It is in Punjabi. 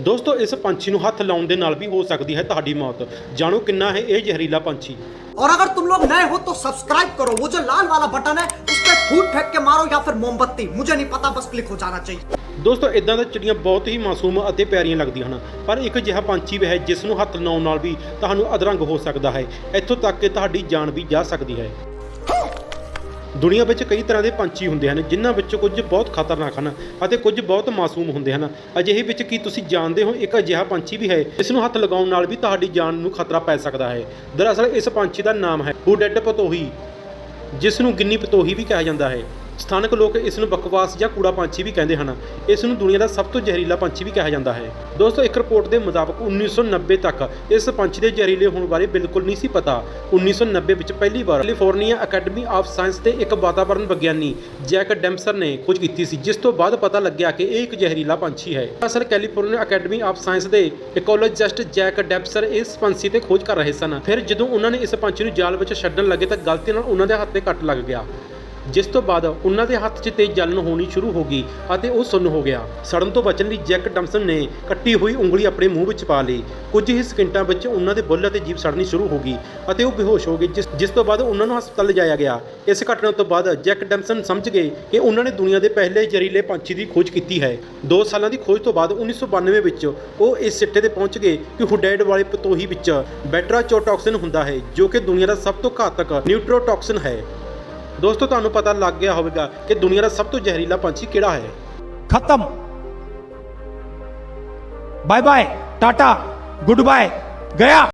ਦੋਸਤੋ ਇਸ ਪੰਛੀ ਨੂੰ ਹੱਥ ਲਾਉਣ ਦੇ ਨਾਲ ਵੀ ਹੋ ਸਕਦੀ ਹੈ ਤੁਹਾਡੀ ਮੌਤ ਜਾਣੋ ਕਿੰਨਾ ਹੈ ਇਹ ਜ਼ਹਿਰੀਲਾ ਪੰਛੀ और अगर तुम लोग नए हो तो सब्सक्राइब करो वो जो लाल वाला बटन है उस पर फूट फेंक के मारो या फिर मोमबत्ती मुझे नहीं पता बस क्लिक हो जाना चाहिए ਦੋਸਤੋ ਇਦਾਂ ਦੀਆਂ ਚਿੜੀਆਂ ਬਹੁਤ ਹੀ ਮਾਸੂਮ ਅਤੇ ਪਿਆਰੀਆਂ ਲੱਗਦੀਆਂ ਹਨ ਪਰ ਇੱਕ ਅਜਿਹਾ ਪੰਛੀ ਵੀ ਹੈ ਜਿਸ ਨੂੰ ਹੱਥ ਲਾਉਣ ਨਾਲ ਵੀ ਤੁਹਾਨੂੰ ਅਧਰੰਗ ਹੋ ਸਕਦਾ ਹੈ ਇੱਥੋਂ ਤੱਕ ਕਿ ਤੁਹਾਡੀ ਜਾਨ ਵੀ ਜਾ ਸਕਦੀ ਹੈ ਦੁਨੀਆ ਵਿੱਚ ਕਈ ਤਰ੍ਹਾਂ ਦੇ ਪੰਛੀ ਹੁੰਦੇ ਹਨ, ਜਿਨ੍ਹਾਂ ਵਿੱਚੋਂ ਕੁਝ ਬਹੁਤ ਖਤਰਨਾਕ ਹਨ ਅਤੇ ਕੁਝ ਬਹੁਤ ਮਾਸੂਮ ਹੁੰਦੇ ਹਨ। ਅਜਿਹੇ ਵਿੱਚ ਕੀ ਤੁਸੀਂ ਜਾਣਦੇ ਹੋ, ਇੱਕ ਅਜਿਹਾ ਪੰਛੀ ਵੀ ਹੈ ਇਸ ਨੂੰ ਹੱਥ ਲਗਾਉਣ ਨਾਲ ਵੀ ਤੁਹਾਡੀ ਜਾਨ ਨੂੰ ਖਤਰਾ ਪੈ ਸਕਦਾ ਹੈ। ਦਰਅਸਲ ਇਸ ਪੰਛੀ ਦਾ ਨਾਮ ਹੈ ਹੁਡੈਡ ਪਤੋਹੀ, ਜਿਸ ਨੂੰ ਗਿੰਨੀ ਪਤੋਹੀ ਵੀ ਕਿਹਾ ਜਾਂਦਾ ਹੈ। ਸਥਾਨਕ ਲੋਕ ਇਸ ਨੂੰ ਬਕਵਾਸ ਜਾਂ ਕੂੜਾ ਪੰਛੀ ਵੀ ਕਹਿੰਦੇ ਹਨ। ਇਸ ਨੂੰ ਦੁਨੀਆ ਦਾ ਸਭ ਤੋਂ ਜ਼ਹਿਰੀਲਾ ਪੰਛੀ ਵੀ ਕਿਹਾ ਜਾਂਦਾ ਹੈ। ਦੋਸਤੋ, ਇੱਕ ਰਿਪੋਰਟ ਦੇ ਮੁਤਾਬਕ 1990 ਤੱਕ ਇਸ ਪੰਛੀ ਦੇ ਜ਼ਹਿਰੀਲੇ ਹੋਣ ਬਾਰੇ ਬਿਲਕੁਲ ਨਹੀਂ ਸੀ ਪਤਾ। 1990 ਵਿੱਚ ਪਹਿਲੀ ਵਾਰ ਕੈਲੀਫੋਰਨੀਆ ਅਕੈਡਮੀ ਆਫ ਸਾਇੰਸ ਦੇ ਇੱਕ ਵਾਤਾਵਰਣ ਵਿਗਿਆਨੀ ਜੈਕ ਡੈਮਸਰ ਨੇ ਖੋਜ ਕੀਤੀ ਸੀ, ਜਿਸ ਤੋਂ ਬਾਅਦ ਪਤਾ ਲੱਗਿਆ ਕਿ ਇਹ ਇੱਕ ਜ਼ਹਿਰੀਲਾ ਪੰਛੀ ਹੈ। ਅਸਲ ਕੈਲੀਫੋਰਨੀਆ ਅਕੈਡਮੀ ਆਫ ਸਾਇੰਸ ਦੇ ਇਕੋਲੋਜਿਸਟ ਜੈਕ ਡੈਮਸਰ ਇਸ ਪੰਛੀ ਤੇ ਖੋਜ ਕਰ ਰਹੇ ਸਨ। ਫਿਰ ਜਦੋਂ ਉਹਨਾਂ ਨੇ ਇਸ ਪੰਛੀ ਨੂੰ ਜਾਲ ਵਿੱਚ ਛੱਡਣ ਲੱਗੇ ਤਾਂ ਗਲਤੀ ਨਾਲ ਉਹਨਾਂ ਦੇ ਹੱਥ ਤੇ ਕੱਟ ਲੱਗ ਗਿਆ। ਜਿਸ ਤੋਂ ਬਾਅਦ ਉਹਨਾਂ ਦੇ ਹੱਥ 'ਚ ਤੇਜ਼ ਜਲਨ ਹੋਣੀ ਸ਼ੁਰੂ ਹੋ ਗਈ ਅਤੇ ਉਹ ਸੁੰਨ ਹੋ ਗਿਆ। ਸੜਨ ਤੋਂ ਬਚਣ ਲਈ ਜੈਕ ਡਮਸਨ ਨੇ ਕੱਟੀ ਹੋਈ ਉਂਗਲੀ ਆਪਣੇ ਮੂੰਹ ਵਿੱਚ ਪਾ ਲਈ। ਕੁਝ ਹੀ ਸਕਿੰਟਾਂ ਵਿੱਚ ਉਹਨਾਂ ਦੇ ਬੁੱਲ ਅਤੇ ਜੀਭ ਸੜਨੀ ਸ਼ੁਰੂ ਹੋ ਗਈ ਅਤੇ ਉਹ ਬੇਹੋਸ਼ ਹੋ ਗਏ, ਜਿਸ ਜਿਸ ਤੋਂ ਬਾਅਦ ਉਹਨਾਂ ਨੂੰ ਹਸਪਤਾਲ ਲਿਜਾਇਆ ਗਿਆ। ਇਸ ਘਟਨਾ ਤੋਂ ਬਾਅਦ ਜੈਕ ਡਮਸਨ ਸਮਝ ਗਏ ਕਿ ਉਹਨਾਂ ਨੇ ਦੁਨੀਆ ਦੇ ਪਹਿਲੇ ਜ਼ਹਿਰੀਲੇ ਪੰਛੀ ਦੀ ਖੋਜ ਕੀਤੀ ਹੈ। 2 ਸਾਲਾਂ ਦੀ ਖੋਜ ਤੋਂ ਬਾਅਦ 1992 ਵਿੱਚ ਉਹ ਇਸ ਸਿੱਟੇ ਤੇ ਪਹੁੰਚ ਗਏ ਕਿ ਹੁਡੈਡ ਵਾਲੇ ਪਤੋਹੀ ਵਿੱਚ ਬੈਟਰਾਚੋਟੌਕਸਿਨ ਹੁੰਦਾ ਹੈ, ਜੋ ਕਿ ਦੁਨੀਆ ਦਾ ਸਭ ਤੋਂ ਘਾਤਕ ਨਿਊਟ੍ਰੋਟੌਕਸਿਨ ਹੈ। ਦੋਸਤੋ, ਤੁਹਾਨੂੰ ਪਤਾ ਲੱਗ ਗਿਆ ਹੋਵੇਗਾ ਕਿ ਦੁਨੀਆ ਦਾ ਸਭ ਤੋਂ ਜ਼ਹਿਰੀਲਾ ਪੰਛੀ ਕਿਹੜਾ ਹੈ। ਖਤਮ। Bye bye tata good bye ਗਿਆ